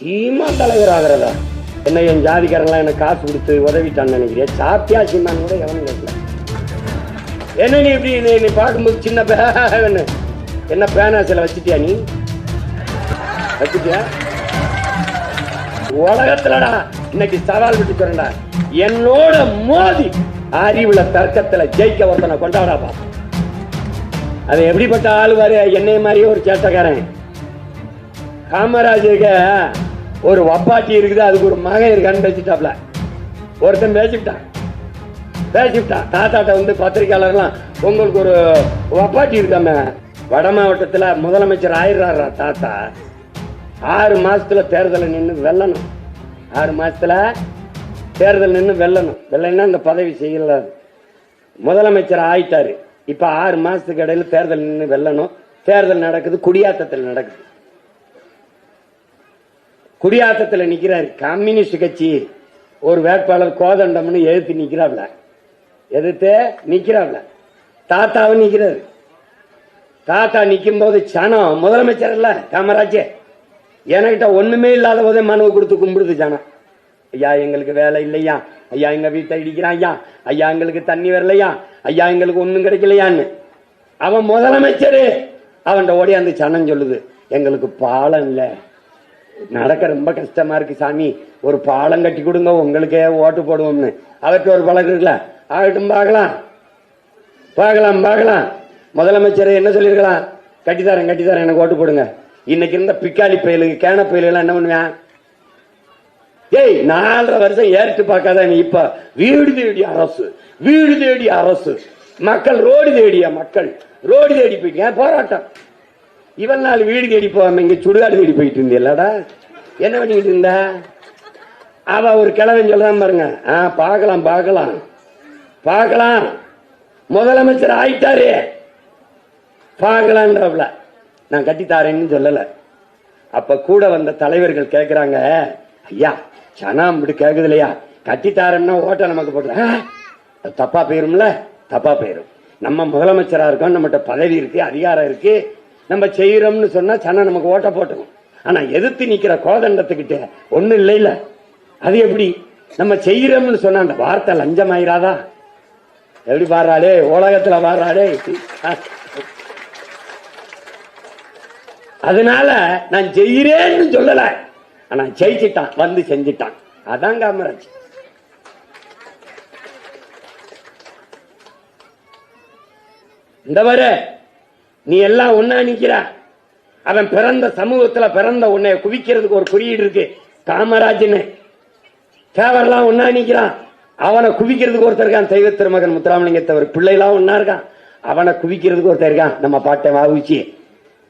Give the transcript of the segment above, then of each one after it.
சீமா தலைவர் ஆகிறதா? என்ன என் ஜாதிக்காரங்களாம் எனக்கு காசு கொடுத்து உதவிட்டான்னு நினைக்கிறியா? சாத்தியா சீமான்னு கூட எவனும் கேட்கல. என்ன நீ இப்படி நீ நீ பார்க்கும்போது சின்ன பேன்னு என்ன? பேனா சில வச்சுட்டியா நீ? வச்சிட்டியா? உலகத்துலடா இன்னைக்கு சவால் விட்டு என்னோட மோதி அறிவுல தர்க்கத்துல ஜெயிக்க ஒருத்தனை கொண்டாடாப்பா அது எப்படிப்பட்ட ஆளு பாரு என்னைய மாதிரியே ஒரு சேட்டக்காரன். காமராஜருக்கு ஒரு வப்பாட்டி இருக்குது அதுக்கு ஒரு மகன் இருக்கான்னு பேசிட்டாப்ல. ஒருத்தன் பேசிவிட்டான் பேசிவிட்டான் தாத்தாட்ட வந்து பத்திரிக்கையாளர்லாம் உங்களுக்கு ஒரு வப்பாட்டி இருக்காம. வட மாவட்டத்தில் முதலமைச்சர் ஆயிடுறாரா தாத்தா. ஆறு மாதத்தில் தேர்தலை நின்று வெல்லணும். ஆறு மாதத்தில் தேர்தல் நின்று வெல்லணும். வெல்லன்னா இந்த பதவி செய்யல. முதலமைச்சர் ஆயிட்டாரு. இப்போ ஆறு மாதத்துக்கு இடையில் தேர்தல் நின்று வெல்லணும். தேர்தல் நடக்குது குடியாத்தத்தில் நடக்குது. குடியாத்தத்தில் நிற்கிறார் கம்யூனிஸ்ட் கட்சி. ஒரு வேட்பாளர் கோதண்டம்னு எழுத்து நிற்கிறாப்ல எதிர்த்து நிற்கிறாப்ல தாத்தாவும் நிற்கிறாரு தாத்தா நிற்கும் போது சனம் முதலமைச்சர் இல்ல காமராஜே என்கிட்ட ஒண்ணுமே இல்லாத போதே மனுவை கொடுத்து கும்பிடுது ஜனம் ஐயா எங்களுக்கு வேலை இல்லையா? ஐயா எங்க வீட்டை இடிக்கிறான் ஐயா. ஐயா எங்களுக்கு தண்ணி வரலையா? ஐயா எங்களுக்கு ஒன்றும் கிடைக்கலையான்னு. அவன் முதலமைச்சரு. அவன்கிட்ட ஓடியாந்து சனம் சொல்லுது எங்களுக்கு பாலம் இல்லை. நடக்க ரொம்ப கஷ்டமா இருக்கு சாமி. ஒரு பாலம் கட்டி கொடுங்க உங்களுக்கே ஓட்டு போடுவோம்னு. அவர்கிட்ட ஒரு பழக்கம் இருக்குல்ல? ஆகட்டும் பார்க்கலாம். பார்க்கலாம் பார்க்கலாம். முதலமைச்சர் என்ன சொல்லியிருக்கலாம் கட்டித்தரேன் கட்டித்தரேன் எனக்கு ஓட்டு போடுங்க. இன்னைக்கு இருந்த பிக்காளி பயலுக்கு கேன பயலுக்கு என்ன பண்ணுவேன்? ஏய் நாலரை வருஷம் ஏறிட்டு பார்க்காத நீ இப்ப. வீடு தேடி அரசு வீடு தேடி அரசு. மக்கள் ரோடு தேடிய மக்கள் ரோடு தேடி போயிட்டு ஏன் போராட்டம்? இவன் நாள் வீடு தேடி போகாம இங்க சுடுகாடு தேடி போயிட்டு இருந்தியல்லடா. என்ன பண்ணிக்கிட்டு இருந்த? அவ ஒரு கிழவன் சொல்லதான் பாருங்க. ஆ பார்க்கலாம் பார்க்கலாம். பார்க்கலாம். முதலமைச்சர் ஆயிட்டாரு. பார்க்கலான்றவள நான் கட்டித்தாரேன்னு சொல்லல. அப்ப கூட வந்த தலைவர்கள் கேட்கிறாங்க ஐயா சனா இப்படி கேட்குது இல்லையா கட்டித்தாரன்னா ஓட்டை நமக்கு போடுறேன் தப்பா போயிரும்ல? தப்பா போயிரும். நம்ம முதலமைச்சரா இருக்கோம் நம்மகிட்ட பதவி இருக்கு அதிகாரம் இருக்கு. நம்ம செய்யறோம்னு சொன்னா சன நமக்கு ஓட்ட போட்டோம். ஆனா எதிர்த்து நிக்கிற கோதண்டத்துக்கிட்ட ஒண்ணும் இல்லைல்ல. அது எப்படி? நம்ம செய்யறோம்னு சொன்னா அந்த வார்த்தை லஞ்சம் ஆயிராதா எப்படி பாடுறாளே உலகத்துல பாடுறாளே அதனால நான் செய்யறேன்னு சொல்லல. ஆனா ஜெயிச்சிட்டான் வந்து செஞ்சிட்டான். அதான் காமராஜ். இந்த வரை நீ எல்லாம் ஒன்னா நிக்கிற? அவன் பிறந்த சமூகத்துல பிறந்த உன்னை குவிக்கிறதுக்கு ஒரு குறியீடு இருக்கு. காமராஜன்னு தேவரெல்லாம் ஒன்னா நிக்கிறான் அவனை குவிக்கிறதுக்கு ஒருத்தர் இருக்கான். தெய்வ திருமகன் முத்துராமலிங்கத்தவர் பிள்ளைலாம் ஒன்னா இருக்கான் அவனை குவிக்கிறதுக்கு ஒருத்தர் இருக்கான். நம்ம பாட்டை வாவிச்சு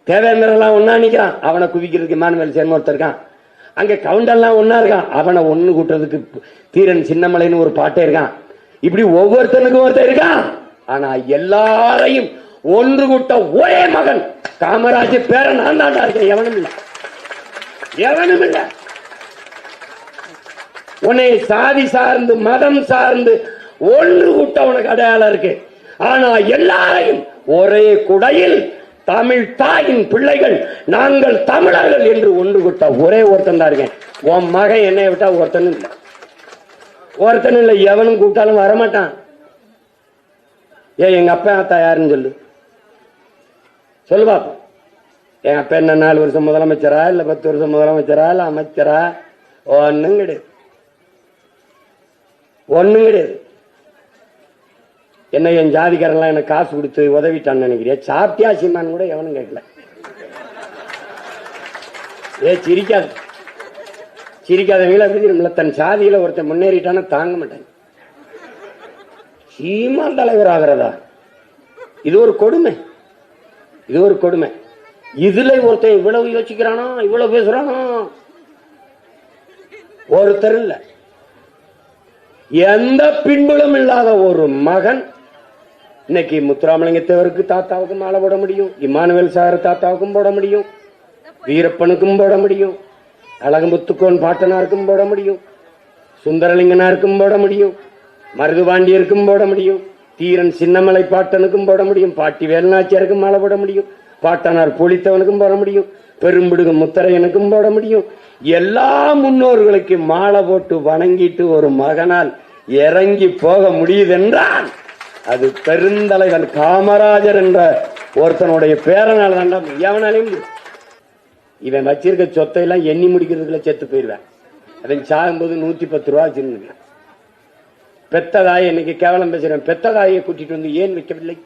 தேவேந்திரன்லாம் ஒன்னா நிக்கிறான் அவனை குவிக்கிறதுக்கு இமானுவேல் சேர்ந்து ஒருத்தர் இருக்கான். அங்க கவுண்டெல்லாம் ஒன்னா இருக்கான் அவனை ஒண்ணு கூட்டுறதுக்கு தீரன் சின்னமலைன்னு ஒரு பாட்டே இருக்கான். இப்படி ஒவ்வொருத்தனுக்கும் ஒருத்தர் இருக்கான். ஆனா எல்லாரையும் ஒன்று கூட்ட ஒரே மகன். காமராஜ் பேர நான் தாண்டா இருக்கேன். எவனும் இல்லை. எவனும் இல்லை. உன்னை சாதி சார்ந்து மதம் சார்ந்து ஒன்று கூட்ட உனக்கு அடையாளம் இருக்கு. ஆனா எல்லாரையும் ஒரே குடையில் தமிழ் தாயின் பிள்ளைகள் நாங்கள் தமிழர்கள் என்று ஒன்று கூட்ட ஒரே ஒருத்தன் தான் இருக்கேன். உன் மகன் என்னை விட்டா ஒருத்தனும் இல்லை. ஒருத்தனும் இல்லை. எவனும் கூப்பிட்டாலும் வரமாட்டான். ஏ எங்க அப்பா அத்தா யாருன்னு சொல்லு. சொல்லு என் அப்பா என்ன நாலு வருஷம் முதலமைச்சரா இல்ல பத்து வருஷம் முதலமைச்சரா இல்ல அமைச்சரா? ஒன்னும் கிடையாது ஒண்ணும் கிடையாது என்ன என் ஜாதிக்காரன்லாம் எனக்கு காசு கொடுத்து உதவிட்டான்னு நினைக்கிறியா? சாப்பிட்டியா சீமான்னு கூட எவனும் கேட்கல. ஏ சிரிக்காத. சிரிக்காத வீல நம்மள தன் சாதியில ஒருத்தன் முன்னேறிட்டானா தாங்க மாட்டாங்க சீமான் தலைவர் ஆகிறதா இது ஒரு கொடுமை. இது ஒரு கொடுமை. இதுல ஒருத்தன் இவ்வளவு யோசிக்கிறானோ இவ்வளவு பேசுறானோ? ஒருத்தர் இல்ல. எந்த பின்புலம் இல்லாத ஒரு மகன் இன்னைக்கு முத்துராமலிங்கத்தேவருக்கு தாத்தாவுக்கும் மாலை போட முடியும் இமானுவேல் சார் தாத்தாவுக்கும் போட முடியும் வீரப்பனுக்கும் போட முடியும் அழகமுத்துக்கோன் பாட்டனாருக்கும் போட முடியும் சுந்தரலிங்கனாருக்கும் போட முடியும் மருதுபாண்டியருக்கும் போட முடியும். தீரன் சின்னமலை பாட்டனுக்கும் போட முடியும் பாட்டி வேலுநாச்சியாருக்கும் மாலை போட முடியும் பாட்டனார் புளித்தவனுக்கும் போட முடியும் பெரும்பிடுகு முத்தரையனுக்கும் போட முடியும். எல்லா முன்னோர்களுக்கு மாலை போட்டு வணங்கிட்டு ஒரு மகனால் இறங்கி போக முடியுதென்றால் அது பெருந்தலைவன் காமராஜர் என்ற ஒருத்தனுடைய பேரனால் தான் எவனாலையும் இவன் வச்சிருக்க சொத்தை எல்லாம் எண்ணி முடிக்கிறதுக்குள்ள செத்து போயிடுவேன். அவன் சாகும்போது நூத்தி பத்து ரூபா வச்சிருந்தேன். பெத்ததாய இன்னைக்கு கேவலம் பேசுறேன். பெத்ததாயை கூட்டிட்டு வந்து ஏன் வைக்கவில்லை?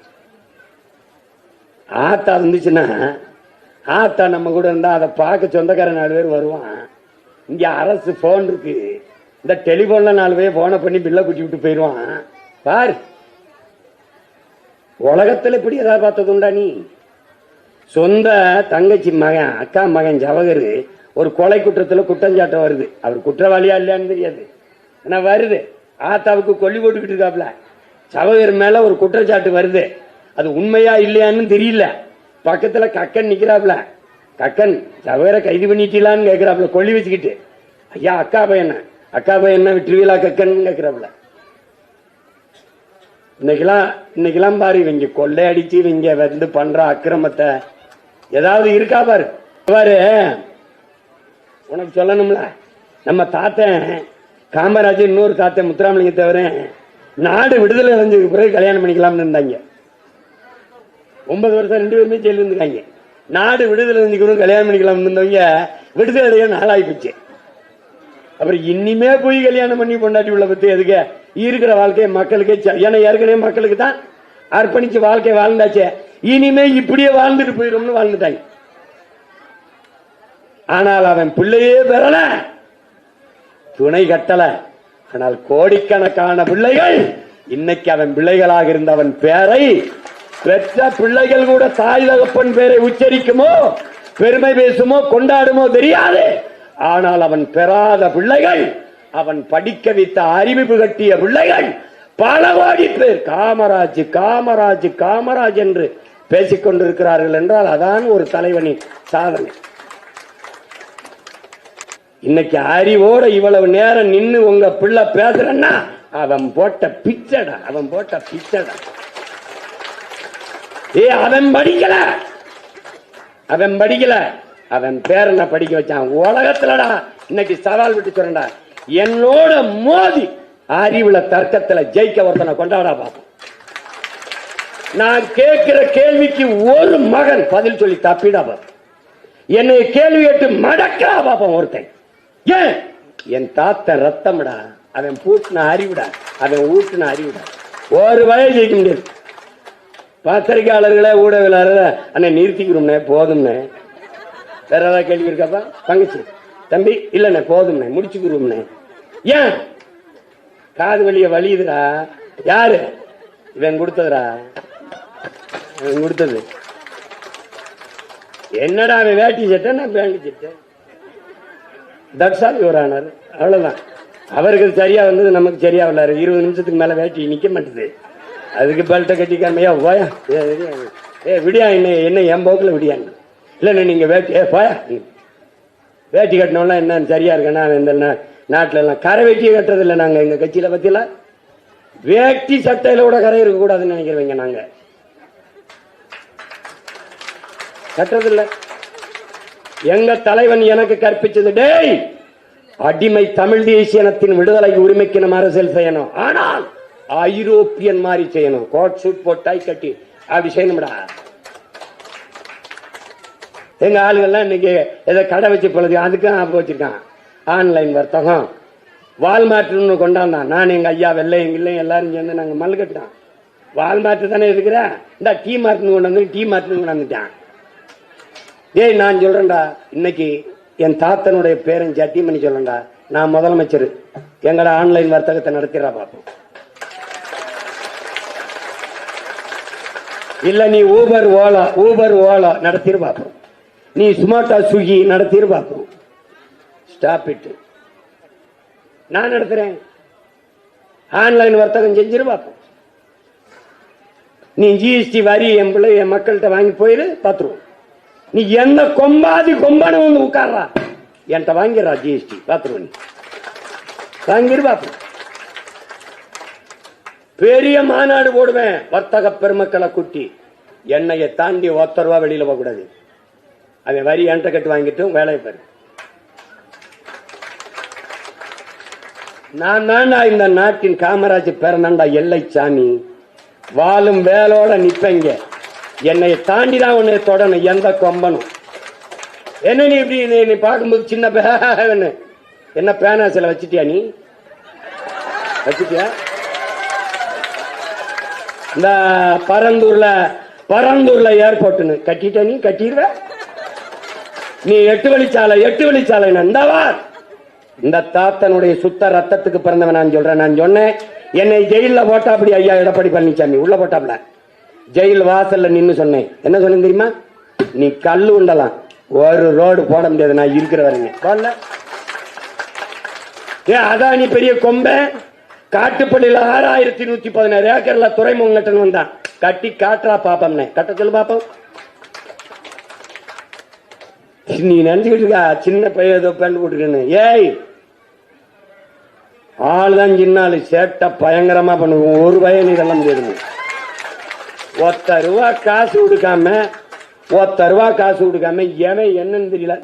ஆத்தா இருந்துச்சுன்னா ஆத்தா நம்ம கூட இருந்தா அதை பார்க்க சொந்தக்கார நாலு பேர் வருவான். இங்க அரசு போன் இருக்கு. இந்த டெலிபோன்ல நாலு பேர் போனை பண்ணி பில்லை குட்டி விட்டு போயிடுவான். பார். உலகத்துல இப்படி ஏதாவது பார்த்தது உண்டா நீ? சொந்த தங்கச்சி மகன் அக்கா மகன் ஜவகர் ஒரு கொலை குற்றத்துல குற்றஞ்சாட்டம் வருது. அவர் குற்றவாளியா இல்லையான்னு தெரியாது. ஆனா வருது. ஆத்தாவுக்கு கொல்லி போட்டுக்கிட்டு இருக்காப்ல. சகோதரர் மேல ஒரு குற்றச்சாட்டு வருது. அது உண்மையா இல்லையான்னு தெரியல. பக்கத்துல கக்கன் நிக்கிறாப்ல. கக்கன் ஜவகரை கைது பண்ணிட்டீங்களான்னு கேக்குறாப்ல கொல்லி வச்சுக்கிட்டு. ஐயா அக்கா பையன அக்கா பையன் விட்டுருவீங்களா கக்கன் கேக்குறாப்ல. இன்னைக்கெல்லாம் இன்னைக்கெல்லாம் பாரு இவங்க கொள்ளை அடிச்சு இவங்க வந்து பண்ற அக்கிரமத்தை. ஏதாவது இருக்கா பாரு. பாரு உனக்கு சொல்லணும்ல. நம்ம தாத்தன் காமராஜர் இன்னொரு தாத்தன் முத்துராமலிங்க தவிர நாடு விடுதலை அடைஞ்சதுக்கு பிறகு கல்யாணம் பண்ணிக்கலாம்னு இருந்தாங்க. ஒன்பது வருஷம் ரெண்டு பேருமே ஜெயிலில் இருந்துக்காங்க நாடு விடுதலை அடைஞ்சுக்கணும் கல்யாணம் பண்ணிக்கலாம்னு இருந்தவங்க விடுதலை அடைய நாளாகி போச்சு. அப்புறம் இனிமே போய் கல்யாணம் பண்ணி பொண்டாட்டி உள்ள பத்தி எதுக்கு? இருக்கிற வாழ்க்கையை மக்களுக்கே ச- ஏன்னா ஏற்கனவே மக்களுக்கு தான் அர்ப்பணிச்சு வாழ்க்கை வாழ்ந்தாச்சே. இனிமே இப்படியே வாழ்ந்துட்டு போயிடும்னு வாழ்ந்துட்டாங்க. ஆனால் அவன் பிள்ளையே பெறல. துணை கட்டல. ஆனால் கோடிக்கணக்கான பிள்ளைகள் இன்னைக்கு அவன் பிள்ளைகளாக இருந்த அவன் பேரை பெற்ற பிள்ளைகள் கூட தாய் தகப்பன் பேரை உச்சரிக்குமோ பெருமை பேசுமோ கொண்டாடுமோ தெரியாது. ஆனால் அவன் பெறாத பிள்ளைகள் அவன் படிக்க வைத்த அறிவிப்பு கட்டிய பிள்ளைகள் பல கோடி பேர் காமராஜ் காமராஜ் காமராஜ் என்று பேசிக் கொண்டிருக்கிறார்கள் என்றால் அதான் ஒரு தலைவனின் சாதனை. இன்னைக்கு அறிவோட இவ்வளவு நேரம் நின்னு உங்க பிள்ளை பேசுறன்னா அவன் போட்ட பிச்சடா அவன் போட்ட பிச்சடா. ஏ அவன் படிக்கல. அவன் படிக்கல. அவன் பேரனை படிக்க வச்சான்? உலகத்துலடா. இன்னைக்கு சவால் விட்டு சொல்றா என்னோட மோதி அறிவுல தர்க்கத்துல ஜெயிக்க ஒருத்தனை கொண்டாடா பாப்போம். நான் கேட்கிற கேள்விக்கு ஒரு மகன் பதில் சொல்லி தப்பிடா பாப்போம். என்னை கேள்வி கேட்டு மடக்கா பாப்போம் ஒருத்தன். ஏன் என் தாத்தன் ரத்தம்டா. அவன் பூட்டின அறிவிடா. அவன் ஊட்டின அறிவிடா. ஒரு வகையை ஜெயிக்க முடியாது. பத்திரிகையாளர்களே ஊடகவியலாளர்களே அண்ணே நிறுத்திக்கிறோம்ண்ணே போதும்ண்ணே வேற ஏதாவது கேள்வி இருக்காப்பா தங்கச்சி. தம்பி? இல்லண்ணே போதும்ண்ணே முடிச்சுக்கிறோம்னே. ஏன்? காது வழிய வலியுதுடா. யாரு? இவன் கொடுத்ததுடா. இவன் கொடுத்தது. என்னடா அவன் வேட்டி சட்டை நான் பேண்டி சட்டை? தட்சால் யுவரானார் அவ்வளவுதான். அவருக்கு சரியாக சரியா வந்தது நமக்கு சரியா வரலாரு இருபது நிமிஷத்துக்கு மேல வேட்டி நிக்க மாட்டுது. அதுக்கு பல்ட்டை கட்டிக்காமையா போயா. ஏ, விடியா. என்ன என்ன என் போக்கில் விடியாங்க இல்லைண்ணே நீங்க வேட்டி ஏ போயா. வேட்டி கட்டினவெல்லாம் என்னன்னு சரியா இருக்கேன்னா இந்த நா- எல்லாம் கரை வேட்டியை கட்டுறது இல்லை நாங்க எங்க கட்சியில பத்தியில வேட்டி சட்டையில கூட கரை இருக்க கூடாதுன்னு நினைக்கிறவங்க நாங்க. கட்டுறது இல்லை எங்க தலைவன் எனக்கு கற்பிச்சது டேய் அடிமை தமிழ் தேசியனத்தின் விடுதலை உரிமைக்கு நம்ம அரசியல் செய்யணும். ஆனால் ஐரோப்பியன் மாதிரி செய்யணும். கோட் சூட் போட்டாய் கட்டி அப்படி செய்யணும்டா எங்க ஆளுங்கெல்லாம் இன்னைக்கு ஏதோ கடை வச்சு பொழுது அதுக்கும் ஆப்பு வச்சிருக்கான். ஆன்லைன் வர்த்தகம். வால்மார்ட்னு கொண்டாந்தான். நான் எங்க ஐயா வெள்ளை எங்க இல்லை எல்லாரும் சேர்ந்து நாங்கள் மல்லு கட்டுறோம் வால்மார்ட் தானே இருக்கிற? இந்த டீ மார்ட்னு கொண்டு வந்து டீ மார்ட்னு கொண்டாந்துட்டான் ஏய் நான் சொல்றேன்டா. இன்னைக்கு என் தாத்தனுடைய பேரன் ஜட்டிமணி சொல்லண்டா நான் முதலமைச்சர். எங்கட ஆன்லைன் வர்த்தகத்தை நடத்திட பாப்போம். இல்ல நீ ஊபர் ஓலா ஊபர் ஓலா நடத்திரு பாப்போம். நீ சுமாட்டா சுகி நடத்திரு பாப்போம். ஸ்டாப் இட் நான் நடத்துறேன். ஆன்லைன் வர்த்தகம் செஞ்சிரு பாப்போம். நீ ஜிஎஸ்டி வரி என் பிள்ளை என் மக்கள்கிட்ட வாங்கி போயிரு பாத்துருவோம். நீ எந்த கொம்பாதி கொம்பான வந்து உட்கார்றா? என்கிட்ட வாங்கிடுறா ஜிஎஸ்டி பாத்துருவோம் நீ வாங்கிரு பாப்போம் பெரிய மாநாடு போடுவேன் வர்த்தக பெருமக்களை குட்டி. என்னைய தாண்டி ஒத்த ரூபா வெளியில போகக்கூடாது அவன் வரி என்கிட்ட கட்டு வாங்கிட்டும் வேலையை பாரு. நான் தான்டா இந்த நாட்டின் காமராஜ் பிறந்தாண்டா எல்லை சாமி வாழும் வேலோட நிப்பங்க. என்னை தாண்டி தான் உன்னை தொடணும் எந்த கொம்பனும். என்ன நீ இப்படி நீ நீ பார்க்கும்போது சின்ன பேன்னு என்ன? பேனா சில வச்சுட்டியா நீ? வச்சுட்டியா? இந்த பரந்தூர்ல பரந்தூர்ல ஏர்போர்ட்னு கட்டிட்ட நீ கட்டிடுவ? நீ எட்டு வழிச்சாலை எட்டு வழிச்சாலை இந்தவா இந்த தாத்தனுடைய சுத்த ரத்தத்துக்கு பிறந்தவன் நான் சொல்றேன். நான் சொன்னேன் என்னை ஜெயில போட்டாப்படி ஐயா எடப்பாடி பழனிசாமி. உள்ள போட்டாப்ல ஜெயில் வாசல்ல நின்னு சொன்னேன். என்ன சொன்னேன் தெரியுமா? நீ கல்லு உண்டலாம். ஒரு ரோடு போட முடியாது நான் இருக்கிற வரைங்க. போடல. ஏ அதான் நீ பெரிய கொம்பை. காட்டுப்பள்ளியில ஆறாயிரத்தி நூத்தி பதினாறு ஏக்கர்ல துறைமுகம் கட்டணும் வந்தான். கட்டி காட்டுறா பாப்பம்னே. கட்ட சொல்லு பாப்போம். நீ நினைச்சுக்கிட்டு இருக்கா சின்ன பையன் ஏதோ பேண்ட் போட்டுருக்கேன்னு ஏய்! ஆளுதான் சின்ன ஆளு சேட்டை பயங்கரமா பண்ணுவோம். ஒரு பையன் இதெல்லாம் முடியாது. ஒத்த ரூபா காசு கொடுக்காம ஒத்த ரூபா காசு கொடுக்காம எவன் என்னன்னு தெரியல.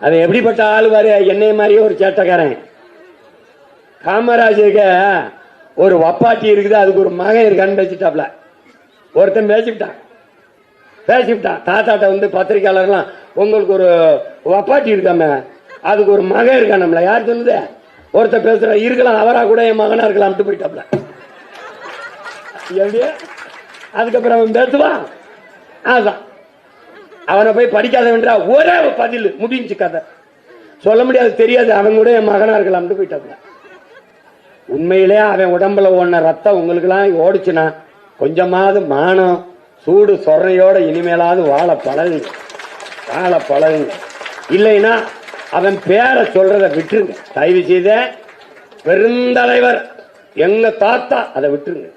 அது எப்படிப்பட்ட ஆள் பாரு என்னைய மாதிரியே ஒரு சேட்டைக்காரன். காமராஜருக்கு ஒரு வப்பாட்டி இருக்குது அதுக்கு ஒரு மகன் இருக்கான்னு பேசிட்டாப்ல. ஒருத்தன் பேசிவிட்டான். பேசிவிட்டான். தாத்தாட்ட வந்து பத்திரிக்கையாளர்லாம் உங்களுக்கு ஒரு வப்பாட்டி இருக்காம அதுக்கு ஒரு மகன் இருக்கானம்ல யார் சொல்லுது ஒருத்தன் பேசுற இருக்கலாம் அவரா கூட என் மகனா இருக்கலாம்ட்டு போயிட்டாப்ல. எப்படி அதுக்கப்புறம் அவன் பேசுவான் அதான் அவனை போய் படிக்காதவன்றா ஒரே பதில் முடிஞ்சு கதை. சொல்ல முடியாது தெரியாது அவன் கூட என் மகனா இருக்கலாம்னு போயிட்டாப்ல உண்மையிலே அவன் உடம்புல ஓடின ரத்தம் உங்களுக்கெல்லாம் ஓடிச்சுனா கொஞ்சமாவது மானம் சூடு சொர்ணையோட இனிமேலாவது வாழ பழகுங்க வாழ பழகுங்க இல்லைன்னா அவன் பேரை சொல்றத விட்டுருங்க. தயவு செய்த பெருந்தலைவர் எங்க தாத்தா அதை விட்டுருங்க.